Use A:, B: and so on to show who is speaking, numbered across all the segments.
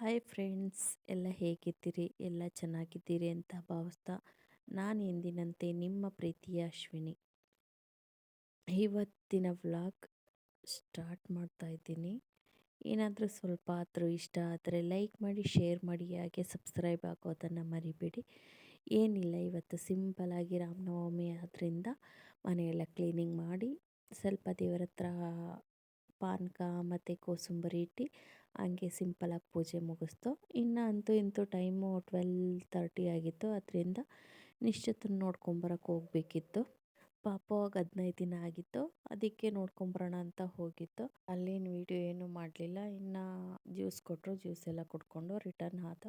A: Hi friends ಎಲ್ಲ ಹೇಗಿದ್ದೀರಿ? ಎಲ್ಲ ಚೆನ್ನಾಗಿದ್ದೀರಿ? ಅಂತ ಭಾವಿಸ್ತಾ ನಾನು ಎಂದಿನಂತೆ ನಿಮ್ಮ ಪ್ರೀತಿಯ ಅಶ್ವಿನಿ. ಇವತ್ತಿನ ವ್ಲಾಗ್ ಸ್ಟಾರ್ಟ್ ಮಾಡ್ತಾ ಇದ್ದೀನಿ. ಏನಾದರೂ ಸ್ವಲ್ಪ ಆದರೂ ಇಷ್ಟ ಆದರೆ ಲೈಕ್ ಮಾಡಿ, ಶೇರ್ ಮಾಡಿ, ಹಾಗೆ ಸಬ್ಸ್ಕ್ರೈಬ್ ಆಗೋದನ್ನು ಮರಿಬೇಡಿ. ಏನಿಲ್ಲ, ಇವತ್ತು ಸಿಂಪಲಾಗಿ ರಾಮನವಮಿ ಆದ್ದರಿಂದ ಮನೆಯೆಲ್ಲ ಕ್ಲೀನಿಂಗ್ ಮಾಡಿ, ಸ್ವಲ್ಪ ದೇವರ ಹತ್ರ ಪಾನಕ ಮತ್ತು ಕೋಸಂಬರಿ ಇಟ್ಟು ಹಂಗೆ ಸಿಂಪಲಾಗಿ ಪೂಜೆ ಮುಗಿಸ್ತು. ಇನ್ನು ಅಂತೂ ಇಂತೂ ಟೈಮು ಟ್ವೆಲ್ ತರ್ಟಿ ಆಗಿತ್ತು. ಅದರಿಂದ ನಿಶ್ಚಿತನ ನೋಡ್ಕೊಂಬರಕ್ಕೆ ಹೋಗಬೇಕಿತ್ತು. ಪಾಪ ಹದಿನೈದು ದಿನ ಆಗಿತ್ತು. ಅದಕ್ಕೆ ನೋಡ್ಕೊಂಬರೋಣ ಅಂತ ಹೋಗಿತ್ತು. ಅಲ್ಲೇನು ವೀಡಿಯೋ ಏನೂ ಮಾಡಲಿಲ್ಲ. ಇನ್ನು ಜ್ಯೂಸ್ ಕೊಟ್ಟರು ಜ್ಯೂಸ್ ಎಲ್ಲ ಕುಡ್ಕೊಂಡು ರಿಟರ್ನ್ ಆದ.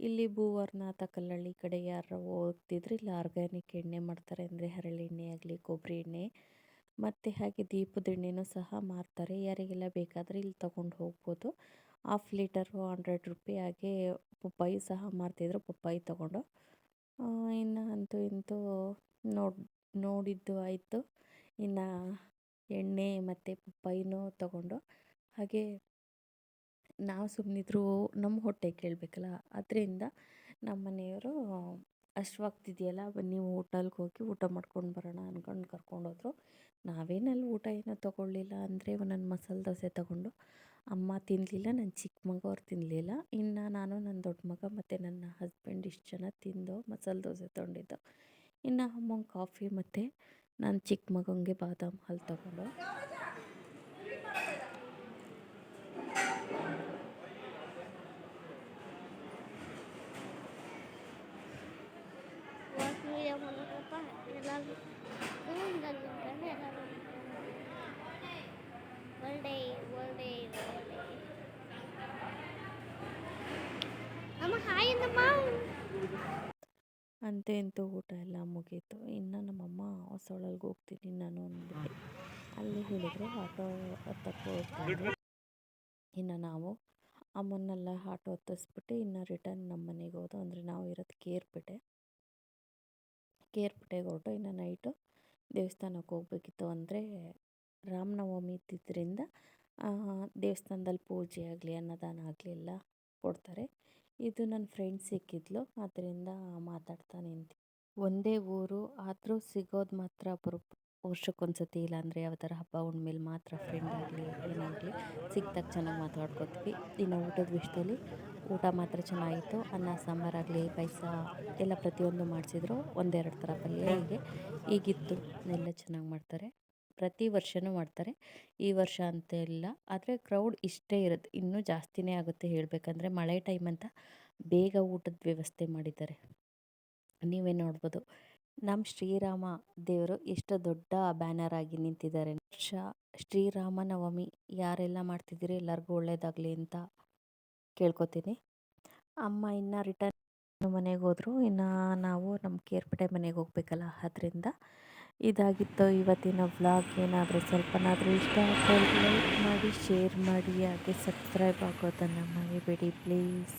A: ಇಲ್ಲಿ ಭೂವರ್ನಾಥ ಕಲ್ಲಳ್ಳಿ ಕಡೆ ಯಾರು ಹೋಗ್ತಿದ್ರು. ಇಲ್ಲಿ ಆರ್ಗ್ಯಾನಿಕ್ ಎಣ್ಣೆ ಮಾಡ್ತಾರೆ. ಅಂದರೆ ಹರಳೆಣ್ಣೆ ಆಗಲಿ ಕೊಬ್ಬರಿ ಎಣ್ಣೆ ಮತ್ತು ಹಾಗೆ ದೀಪದ ಎಣ್ಣೆನೂ ಸಹ ಮಾರ್ತಾರೆ. ಯಾರಿಗೆಲ್ಲ ಬೇಕಾದರೆ ಇಲ್ಲಿ ತೊಗೊಂಡು ಹೋಗ್ಬೋದು. ಹಾಫ್ ಲೀಟರು ಹಂಡ್ರೆಡ್ ರುಪಿ ಹಾಗೆ ಪಪ್ಪಾಯಿ ಸಹ ಮಾರ್ತಿದ್ರು. ಪಪ್ಪಾಯಿ ತಗೊಂಡು. ಇನ್ನು ಅಂತೂ ಇಂತೂ ನೋಡಿ, ನೋಡಿದ್ದು ಆಯಿತು. ಇನ್ನು ಎಣ್ಣೆ ಮತ್ತು ಪಪ್ಪಾಯಿನೂ ತಗೊಂಡು. ಹಾಗೆ ನಾವು ಸುಮ್ಮನಿದ್ರು ನಮ್ಮ ಹೊಟ್ಟೆ ಕೇಳಬೇಕಲ್ಲ. ಅದರಿಂದ ನಮ್ಮ ಮನೆಯವರು ಹಶ್ವಾಗ್ತಿದೆಯಲ್ಲ ಬನ್ನಿ ಹೋಟೆಲ್ಗೆ ಹೋಗಿ ಊಟ ಮಾಡ್ಕೊಂಡು ಬರೋಣ ಅಂದ್ಕೊಂಡು ಕರ್ಕೊಂಡೋದ್ರು. ನಾವೇನಲ್ಲಿ ಊಟ ಏನೂ ತೊಗೊಳ್ಳಿಲ್ಲ ಅಂದರೆ ನನ್ನ ಮಸಾಲೆ ದೋಸೆ ತೊಗೊಂಡು ಅಮ್ಮ ತಿನ್ನಲಿಲ್ಲ ನನ್ನ ಚಿಕ್ಕ ಮಗ ಅವ್ರು ತಿನ್ನಲಿಲ್ಲ ಇನ್ನು ನಾನು ನನ್ನ ದೊಡ್ಡ ಮಗ ಮತ್ತು ನನ್ನ ಹಸ್ಬೆಂಡ್ ಇಷ್ಟು ಜನ ತಿಂದು ಮಸಾಲೆ ದೋಸೆ ತೊಗೊಂಡಿದ್ದು. ಇನ್ನು ಅಮ್ಮಂಗೆ ಕಾಫಿ ಮತ್ತು ನನ್ನ ಚಿಕ್ಕ ಮಗನಿಗೆ ಬಾದಾಮ್ ಹಾಲು ತೊಗೊಂಡು. ಅಂತೂ ಇಂತೂ ಊಟ ಎಲ್ಲ ಮುಗೀತು. ಇನ್ನು ನಮ್ಮಮ್ಮ ಹೊಸೊಳಲ್ಗೆ ಹೋಗ್ತೀನಿ ನಾನು ಅಂದ್ಬಿಟ್ಟು. ಅಲ್ಲಿ ಹೇಳಿದರೆ ಆಟೋ ಹತ್ತಕ್ಕೆ ಇನ್ನು ನಾವು ಅಮ್ಮನ್ನೆಲ್ಲ ಆಟೋ ಹತ್ತಿಸ್ಬಿಟ್ಟು ಇನ್ನು ರಿಟರ್ನ್ ನಮ್ಮ ಮನೆಗೆ ಹೋದ, ಅಂದರೆ ನಾವು ಇರೋದು ಕೇರ್ಪೇಟೆ. ಕೇರ್ಪೇಟೆಗೆ ಹೊರಟು ಇನ್ನು ನೈಟು ದೇವಸ್ಥಾನಕ್ಕೆ ಹೋಗ್ಬೇಕಿತ್ತು ಅಂದರೆ ರಾಮನವಮಿ ಇದ್ದಿದ್ದರಿಂದ ದೇವಸ್ಥಾನದಲ್ಲಿ ಪೂಜೆ ಆಗಲಿ, ಅನ್ನದಾನ ಆಗಲಿ ಎಲ್ಲ ಕೊಡ್ತಾರೆ. ಇದು ನನ್ನ ಫ್ರೆಂಡ್ ಸಿಕ್ಕಿದ್ಲು ಅದರಿಂದ ಮಾತಾಡ್ತಾ ನಿಂತು. ಒಂದೇ ಊರು, ಆದರೂ ಸಿಗೋದು ಮಾತ್ರ ಅಪರೂಪ. ವರ್ಷಕ್ಕೊಂದ್ಸತಿ ಇಲ್ಲಾಂದರೆ ಯಾವ್ದಾರ ಹಬ್ಬ, ಹುಣ್ಮೇಲೆ ಮಾತ್ರ ಫ್ರೆಂಡ್ ಆಗಲಿ, ಏನಾಗಲಿ, ಸಿಕ್ಕಿದಾಗ ಚೆನ್ನಾಗಿ ಮಾತಾಡ್ಕೊತೀವಿ. ಇನ್ನು ಊಟದ ವಿಷಯದಲ್ಲಿ ಊಟ ಮಾತ್ರ ಚೆನ್ನಾಗಿತ್ತು. ಅನ್ನ ಸಾಂಬಾರಾಗಲಿ ಪಾಯಸ ಎಲ್ಲ ಪ್ರತಿಯೊಂದು ಮಾಡಿಸಿದ್ರು. ಒಂದೆರಡು ಥರ ಪಲ್ಯ ಹೀಗೆ ಈಗಿತ್ತು ಎಲ್ಲ ಚೆನ್ನಾಗಿ ಮಾಡ್ತಾರೆ. ಪ್ರತಿ ವರ್ಷವೂ ಮಾಡ್ತಾರೆ. ಈ ವರ್ಷ ಅಂತ ಇಲ್ಲ. ಆದರೆ ಕ್ರೌಡ್ ಇಷ್ಟೇ ಇರುತ್ತೆ. ಇನ್ನೂ ಜಾಸ್ತಿನೇ ಆಗುತ್ತೆ ಹೇಳಬೇಕಂದ್ರೆ ಮಳೆ ಟೈಮ್ ಅಂತ ಬೇಗ ಊಟದ ವ್ಯವಸ್ಥೆ ಮಾಡಿದ್ದಾರೆ. ನೀವೇ ನೋಡ್ಬೋದು? ನಮ್ಮ ಶ್ರೀರಾಮ ದೇವರು ಎಷ್ಟು ದೊಡ್ಡ ಬ್ಯಾನರ್ ಆಗಿ ನಿಂತಿದ್ದಾರೆ. ವರ್ಷ ಶ್ರೀರಾಮ ನವಮಿ ಯಾರೆಲ್ಲ ಮಾಡ್ತಿದ್ದೀರಿ? ಎಲ್ಲರಿಗೂ ಒಳ್ಳೆಯದಾಗಲಿ ಅಂತ ಕೇಳ್ಕೊತೀನಿ. ಅಮ್ಮ ಇನ್ನು ರಿಟರ್ನ್ ಮನೆಗೆ ಹೋದರು. ಇನ್ನು ನಾವು ನಮ್ಮ ಕೇರ್ಪೇಟೆ ಮನೆಗೆ ಹೋಗ್ಬೇಕಲ್ಲ ಅದರಿಂದ. ಇದಾಗಿತ್ತು ಇವತ್ತಿನ ವ್ಲಾಗ್ ಏನಾದರೂ ಸ್ವಲ್ಪನಾದರೂ ಇಷ್ಟ ಆಗ್ತಾ ಲೈಕ್ ಮಾಡಿ ಶೇರ್ ಮಾಡಿ, ಹಾಗೆ ಸಬ್ಸ್ಕ್ರೈಬ್ ಆಗೋದನ್ನು ಮರಿಬೇಡಿ ಪ್ಲೀಸ್